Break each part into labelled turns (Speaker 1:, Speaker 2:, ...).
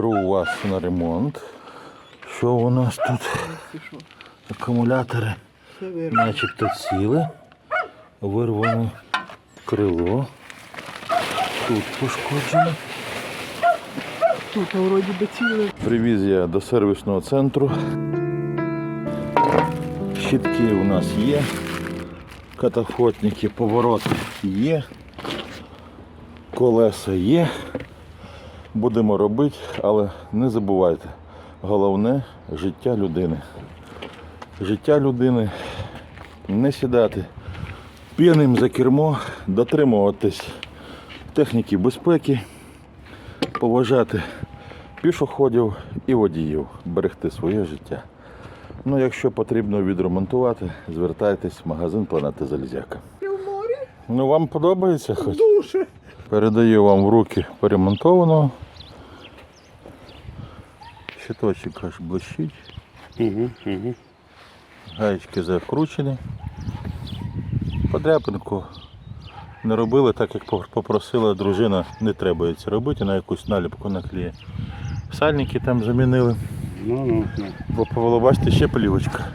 Speaker 1: Беру у вас на ремонт. Що у нас тут? Акумулятори начебто ціле. Вирвано крило. Тут пошкоджено.
Speaker 2: Тут вроді би ціле.
Speaker 1: Привіз я до сервісного центру. Щитки у нас є. Катафотники, поворот є. Колеса є. Будемо робити, але не забувайте. Головне життя людини. Життя людини не сідати п'яним за кермо, дотримуватись техніки безпеки, поважати пішоходів і водіїв, берегти своє життя. Ну, якщо потрібно відремонтувати, звертайтесь в магазин Планети Залізяка. Ну, вам подобається хоч?
Speaker 2: дуже.
Speaker 1: Передаю вам в руки поремонтованого. Щиточок аж блищить.
Speaker 3: Угу, угу.
Speaker 1: Гаєчки закручені. Подряпинку не робили так, як попросила дружина, не треба це робити, на якусь наліпку наклеє. Сальники там замінили.
Speaker 3: Ну, ну, ну.
Speaker 1: Бо Павло, бачите, ще плівочка.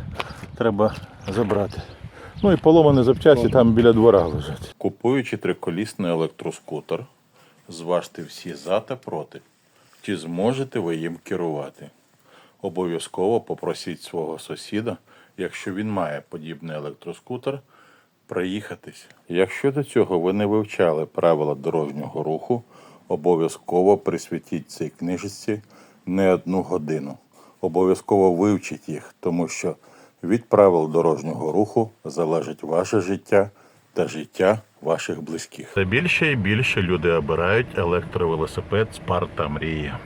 Speaker 1: Треба забрати. Ну і поломані запчасті там біля двора лежать. Купуючи триколісний електроскутер, зважте всі за та проти. Чи зможете ви їм керувати? Обов'язково попросіть свого сусіда, якщо він має подібний електроскутер, проїхатись. Якщо до цього ви не вивчали правила дорожнього руху, обов'язково присвятіть цій книжці не одну годину. Обов'язково вивчіть їх, тому що від правил дорожнього руху залежить ваше життя та життя ваших близьких. Та більше і більше люди обирають електровелосипед Спарта Мрія.